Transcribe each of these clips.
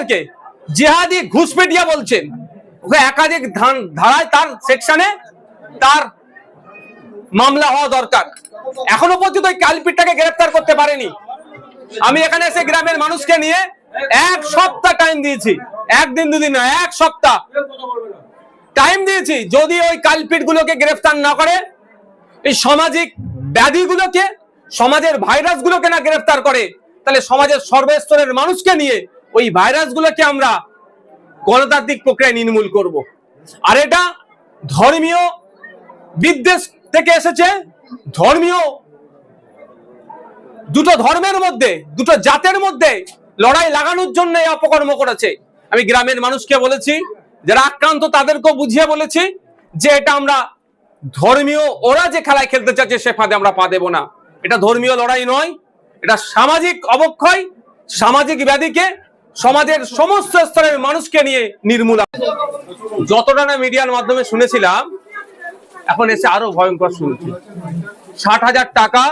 আমাদেরকে জেহাদি ঘুষপেটিয়া বলছেন, ওকে একাধিক ধারায় তার সেকশনে তার মামলা হওয়া দরকার। এখনও পর্যন্ত ওই কালপিটটাকে গ্রেফতার করতে পারেনি। আমি এখানে এসে গ্রামের মানুষকে নিয়ে এক সপ্তাহ টাইম দিয়েছি। একদিন দুদিন নয়, এক সপ্তাহ। টাইম দিয়েছি। যদি ওই কালপিট গুলোকে গ্রেফতার না করে, এই সামাজিক ব্যাধিগুলোকে, সমাজের ভাইরাস গুলোকে না গ্রেফতার করে, তাহলে সমাজের সর্বস্তরের মানুষকে নিয়ে ওই ভাইরাস গুলোকে আমরা গণতান্ত্রিক প্রক্রিয়ায় নির্মূল করব। আর এটা ধর্মীয় বিদ্বেষ থেকে এসেছে। ধর্মীয় দুটো ধর্মের মধ্যে, দুটো জাতের মধ্যে লড়াই লাগানোর জন্য এই অপকর্ম করেছে। আমি গ্রামের মানুষকে বলেছি, যারা আক্রান্ত তাদেরকেও বুঝিয়ে বলেছি যে এটা আমরা ধর্মীয়, ওরা যে খেলায় খেলতে চাচ্ছে সে ফাঁদে আমরা পা দেবো না। এটা ধর্মীয় লড়াই নয়, এটা সামাজিক অবক্ষয়, সামাজিক ব্যাধিকে সমাজের সমস্ত স্তরের মানুষকে নিয়ে নির্মূল যতটা না মিডিয়ার মাধ্যমে শুনেছিলাম এখন এসে আরও ভয়ঙ্কর শুনছি। ষাট হাজার টাকা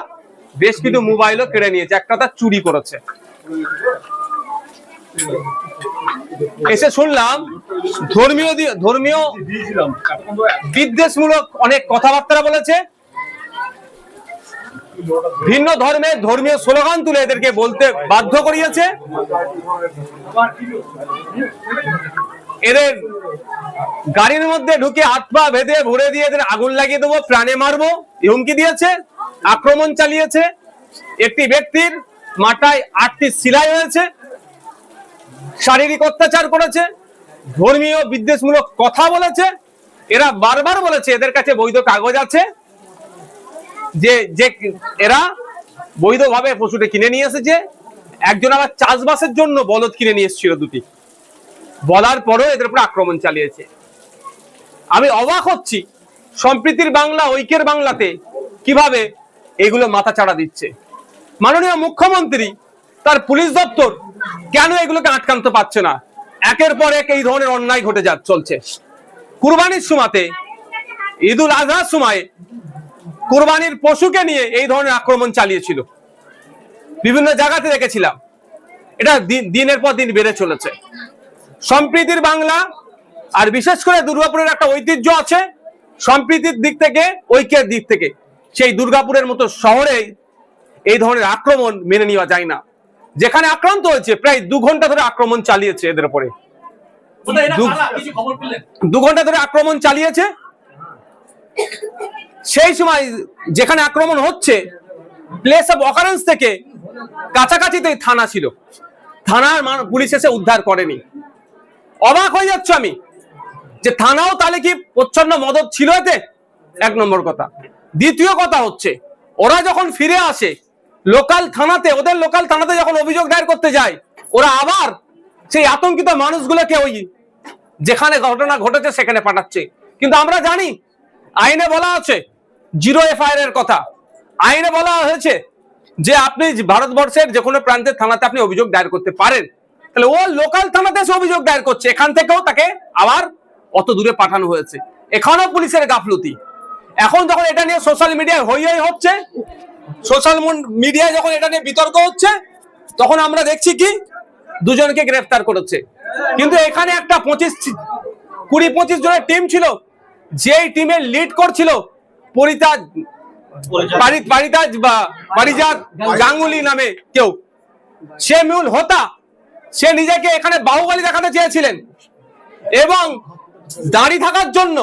বেশ কিছু মোবাইলও কেড়ে নিয়েছে একটা তার চুরি করেছে। এসে শুনলাম ধর্মীয় ধর্মীয় বিদ্বেষমূলক অনেক কথাবার্তা বলেছে ভিন্ন ধর্মের ধর্মীয় স্লোগান তুলে এদেরকে বলতে বাধ্য করিয়েছে। এদের গাড়ির মধ্যে ঢুকে হাত পা বেঁধে ভরে দিয়ে এদের আগুন লাগিয়ে দেবো, প্রাণে মারবো, হুমকি দিয়েছে, আক্রমণ চালিয়েছে। একটি ব্যক্তির মাথায় আটটি সিলাই হয়েছে, শারীরিক অত্যাচার করেছে, ধর্মীয় বিদ্বেষমূলক কথা বলেছে, এরা বারবার বলেছে এদের কাছে বৈধ কাগজ আছে। যে যে এরা বৈধভাবে পশুটা কিনে নিয়ে এসেছে, একজন আবার চাষবাসের জন্য বলদ কিনে নিয়ে এসেছিল দুটি। বলার পরও এদের উপর আক্রমণ চালিয়েছে। আমি অবাক হচ্ছি, সম্প্রীতির বাংলা, ঐক্যের বাংলাতে কীভাবে এগুলো মাথা চাড়া দিচ্ছে। মাননীয় মুখ্যমন্ত্রী, তার পুলিশ দপ্তর কেন এগুলোকে আটকানতে পারছে না? একের পর এক এই ধরনের অন্যায় ঘটে যা চলছে। কুরবানির সময়তে ঈদুল আজহার সময় কুরবানির পশুকে নিয়ে এই ধরনের আক্রমণ চালিয়েছিল। বিভিন্ন জায়গাতে দেখেছিলাম। এটা দিন- দিনের পর দিন বেড়ে চলেছে। সম্প্রীতির বাংলা আর বিশেষ করে দুর্গাপুরের একটা ঐতিহ্য আছে সম্প্রীতির দিক থেকে ঐক্যের দিক থেকে। সেই দুর্গাপুরের মতো শহরে এই ধরনের আক্রমণ মেনে নেওয়া যায় না। যেখানে আক্রান্ত হয়েছে প্রায় দু ঘণ্টা ধরে আক্রমণ চালিয়েছে এদের উপরে। দু ঘণ্টা ধরে আক্রমণ চালিয়েছে। সেই সময় যেখানে আক্রমণ হচ্ছে প্লেস অফ অকারেন্স থেকে কাছাকাছিতে থানা ছিল। থানার পুলিশ এসে উদ্ধার করেনি। অবাক হয়ে যাচ্ছ আমি যে থানাও তাহলে কি প্রচ্ছন্ন মদত ছিল এতে? এক নম্বর কথা। দ্বিতীয় কথা হচ্ছে, ওরা যখন ফিরে আসে লোকাল থানাতে, ওদের লোকাল থানাতে যখন অভিযোগ দায়ের করতে যায়, ওরা আবার সেই আতঙ্কিত মানুষগুলোকে ওই যেখানে ঘটনা ঘটেছে সেখানে পাঠাচ্ছে। কিন্তু আমরা জানি আইনে বলা আছে, জিরো এফআইআর এর কথা। আইনে বলা হয়েছে যে আপনি ভারতবর্ষের যে কোনো প্রান্তের থানাতে আপনি অভিযোগ দায়ের করতে পারেন। তাহলে ও লোকাল থানাতে এসে অভিযোগ দায়ের করছে। এখান থেকেও তাকে আবার অত দূরে পাঠানো হয়েছে। এখানেও পুলিশের গাফলতি। এখন যখন এটা নিয়ে সোশ্যাল মিডিয়ায় হই হই হচ্ছে সোশ্যাল মিডিয়ায় যখন এটা নিয়ে বিতর্ক হচ্ছে, তখন আমরা দেখছি কি, দুজনকে গ্রেফতার করেছে। কিন্তু এখানে একটা পঁচিশ, কুড়ি পঁচিশ জনের টিম ছিল যেই টিমের লিড করছিল পরিতাজ। পারিতাজ বা পারিজাত গাঙ্গুলি নামে কেউ। সে মূল হোতা। সে নিজেকে এখানে বাহুবলী দেখাতে চেয়েছিলেন। এবং দাঁড়িয়ে থাকার জন্য